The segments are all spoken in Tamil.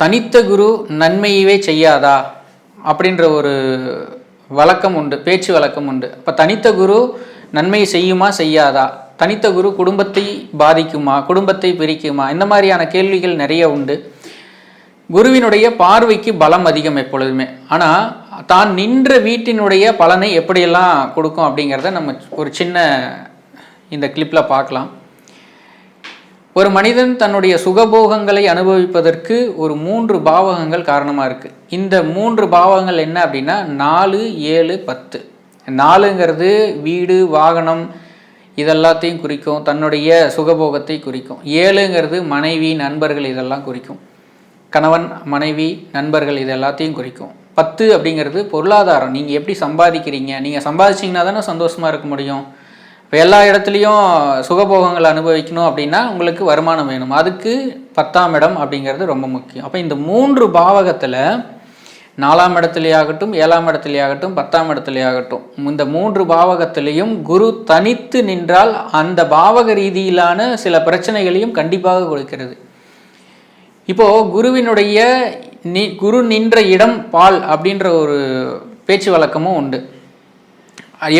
தனித்த குரு நன்மையவே செய்யாதா? அப்படின்ற ஒரு வழக்கம் உண்டு பேச்சு வழக்கம் உண்டு. அப்போ தனித்த குரு நன்மையை செய்யுமா செய்யாதா? தனித்த குரு குடும்பத்தை பாதிக்குமா குடும்பத்தை பிரிக்குமா? இந்த மாதிரியான கேள்விகள் நிறைய உண்டு. குருவினுடைய பார்வைக்கு பலம் அதிகம் எப்பொழுதுமே. ஆனால் தான் நின்ற வீட்டினுடைய பலனை எப்படியெல்லாம் கொடுக்கும் அப்படிங்கிறத நம்ம ஒரு சின்ன இந்த கிளிப்பில் பார்க்கலாம். ஒரு மனிதன் தன்னுடைய சுகபோகங்களை அனுபவிப்பதற்கு ஒரு மூன்று பாவகங்கள் காரணமாக இருக்குது இந்த மூன்று பாவகங்கள் என்ன அப்படின்னா நாலு ஏழு பத்து. நாலுங்கிறது வீடு வாகனம் இதெல்லாத்தையும் குறிக்கும். தன்னுடைய சுகபோகத்தை குறிக்கும். ஏழுங்கிறது மனைவி நண்பர்கள் இதெல்லாம் குறிக்கும். கணவன் மனைவி நண்பர்கள் இது எல்லாத்தையும் குறிக்கும். பத்து அப்படிங்கிறது பொருளாதாரம். நீங்கள் எப்படி சம்பாதிக்கிறீங்க? நீங்கள் சம்பாதிச்சிங்கன்னா தானே சந்தோஷமாக இருக்க முடியும். இப்போ எல்லா இடத்துலையும் சுகபோகங்கள் அனுபவிக்கணும் அப்படின்னா உங்களுக்கு வருமானம் வேணும். அதுக்கு பத்தாம் இடம் அப்படிங்கிறது ரொம்ப முக்கியம். அப்போ இந்த மூன்று பாவகத்தில் நாலாம் இடத்துலையாகட்டும் ஏழாம் இடத்துலையாகட்டும் பத்தாம் இடத்துலையாகட்டும் இந்த மூன்று பாவகத்திலையும் குரு தனித்து நின்றால் அந்த பாவக ரீதியிலான சில பிரச்சனைகளையும் கண்டிப்பாக கொடுக்கிறது. இப்போது குருவினுடைய நி குரு நின்ற இடம் பால் அப்படின்ற ஒரு பேச்சு வழக்கமும் உண்டு.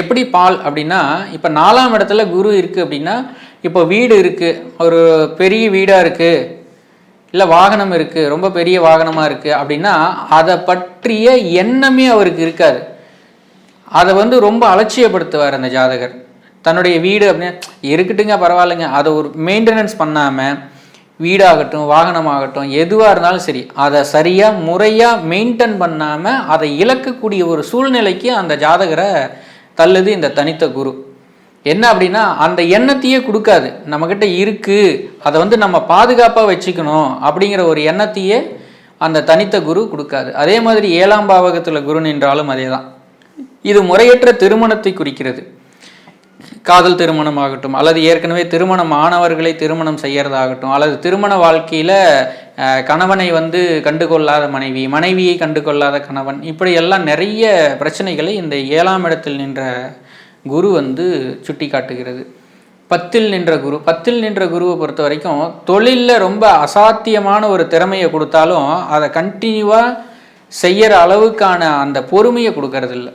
எப்படி பால் அப்படின்னா இப்போ நாலாம் இடத்துல குரு இருக்குது அப்படின்னா இப்போ வீடு இருக்குது ஒரு பெரிய வீடாக இருக்குது இல்லை வாகனம் இருக்குது ரொம்ப பெரிய வாகனமாக இருக்குது அப்படின்னா அதை பற்றிய எண்ணமே அவருக்கு இருக்காது. அதை வந்து ரொம்ப அலட்சியப்படுத்துவார் அந்த ஜாதகர். தன்னுடைய வீடு அப்படின்னு இருக்கட்டுங்க பரவாயில்லைங்க அதை ஒரு மெயின்டெனன்ஸ் பண்ணாமல் வீடாகட்டும் வாகனமாகட்டும் எதுவாக இருந்தாலும் சரி அதை சரியாக முறையாக மெயின்டைன் பண்ணாமல் அதை இழக்கக்கூடிய ஒரு சூழ்நிலைக்கு அந்த ஜாதகரை தள்ளுது இந்த தனித்த குரு. என்ன அப்படின்னா அந்த எண்ணத்தையே கொடுக்காது. நம்மக்கிட்ட இருக்குது அதை வந்து நம்ம பாதுகாப்பாக வச்சுக்கணும் அப்படிங்கிற ஒரு எண்ணத்தையே அந்த தனித்த குரு கொடுக்காது. அதே மாதிரி ஏழாம் பாவகத்தில் குரு நின்றாலும் அதே தான் இது முறையற்ற திருமணத்தை குறிக்கிறது. காதல் திருமணம் ஆகட்டும் அல்லது ஏற்கனவே திருமணம் ஆனவர்களை திருமணம் செய்யறதாகட்டும் அல்லது திருமண வாழ்க்கையில் கணவனை வந்து கண்டுகொள்ளாத மனைவி மனைவியை கண்டுகொள்ளாத கணவன் இப்படி எல்லாம் நிறைய பிரச்சனைகளை இந்த ஏழாம் இடத்தில் நின்ற குரு வந்து சுட்டி காட்டுகிறது பத்தில் நின்ற குரு பத்தில் நின்ற குருவை பொறுத்த வரைக்கும் தொழிலில் ரொம்ப அசாத்தியமான ஒரு திறமையை கொடுத்தாலும் அதை கண்டினியூவாக செய்கிற அளவுக்கான அந்த பொறுமையை கொடுக்கறதில்ல.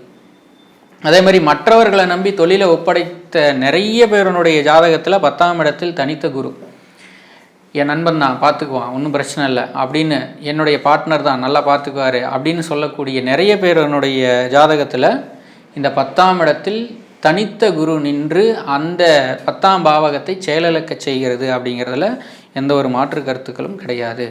அதே மாதிரி மற்றவர்களை நம்பி தொழிலை ஒப்படைத்த நிறைய பேருனுடைய ஜாதகத்தில் பத்தாம் இடத்தில் தனித்த குரு. என் நண்பன் தான் பார்த்துக்குவான் ஒன்றும் பிரச்சனை இல்லை அப்படின்னு என்னுடைய பார்ட்னர் தான் நல்லா பார்த்துக்குவார் அப்படின்னு சொல்லக்கூடிய நிறைய பேருனுடைய ஜாதகத்தில் இந்த பத்தாம் இடத்தில் தனித்த குரு நின்று அந்த பத்தாம் பாவகத்தை செயலிழக்க செய்கிறது அப்படிங்கிறதுல எந்த ஒரு மாற்று கருத்துக்களும் கிடையாது.